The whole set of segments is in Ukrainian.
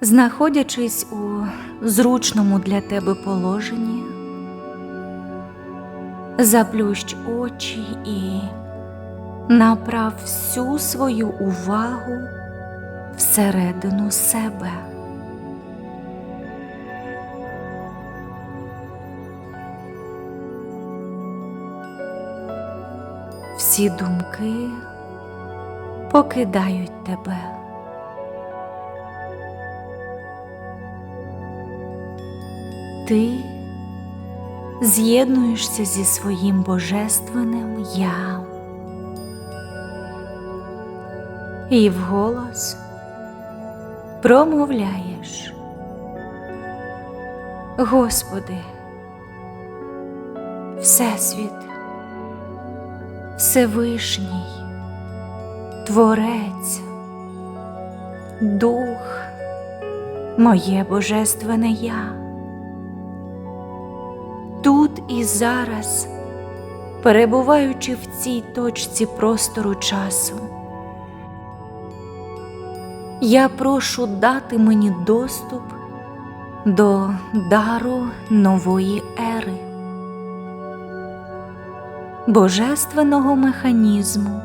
знаходячись у зручному для тебе положенні, заплющ очі і направ всю свою увагу всередину себе. Всі думки покидають тебе. Ти з'єднуєшся зі своїм божественним я. І вголос промовляєш. Господи, Всесвіт, Всевишній, Творець, Дух, моє Божественне Я. І зараз, перебуваючи в цій точці простору часу, я прошу дати мені доступ до дару нової ери, божественного механізму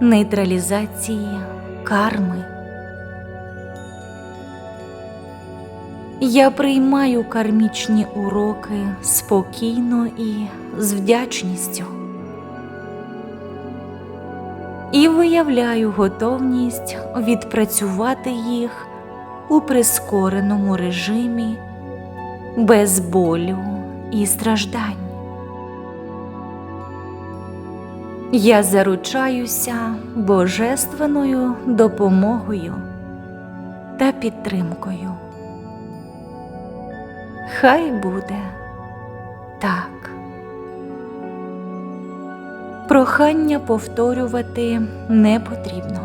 нейтралізації карми. Я приймаю кармічні уроки спокійно і з вдячністю. І виявляю готовність відпрацювати їх у прискореному режимі без болю і страждань. Я заручаюся божественною допомогою та підтримкою. Хай буде так. Прохання повторювати не потрібно.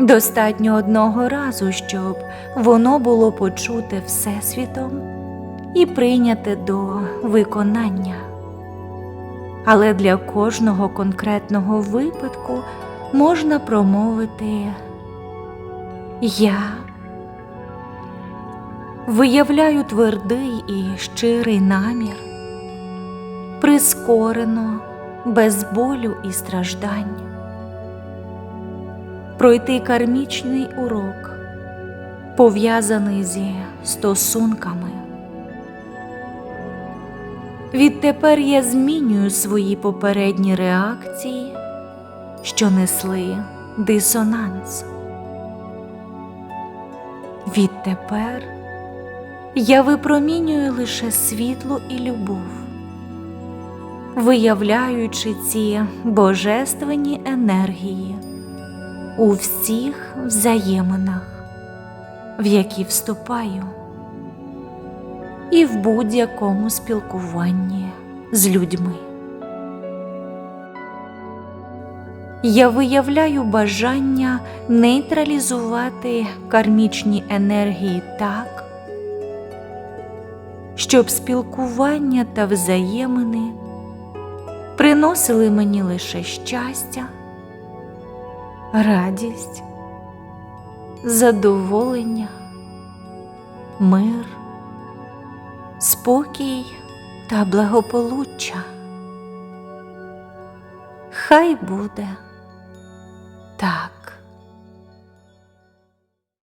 Достатньо одного разу, щоб воно було почуте Всесвітом і прийняте до виконання. Але для кожного конкретного випадку можна промовити Я виявляю твердий і щирий намір, прискорено, без болю і страждань, пройти кармічний урок, пов'язаний зі стосунками. Відтепер я змінюю свої попередні реакції, що несли дисонанс. Відтепер я випромінюю лише світло і любов, виявляючи ці божественні енергії у всіх взаєминах, в які вступаю, і в будь-якому спілкуванні з людьми. Я виявляю бажання нейтралізувати кармічні енергії так, щоб спілкування та взаємини приносили мені лише щастя, радість, задоволення, мир, спокій та благополуччя. Хай буде так.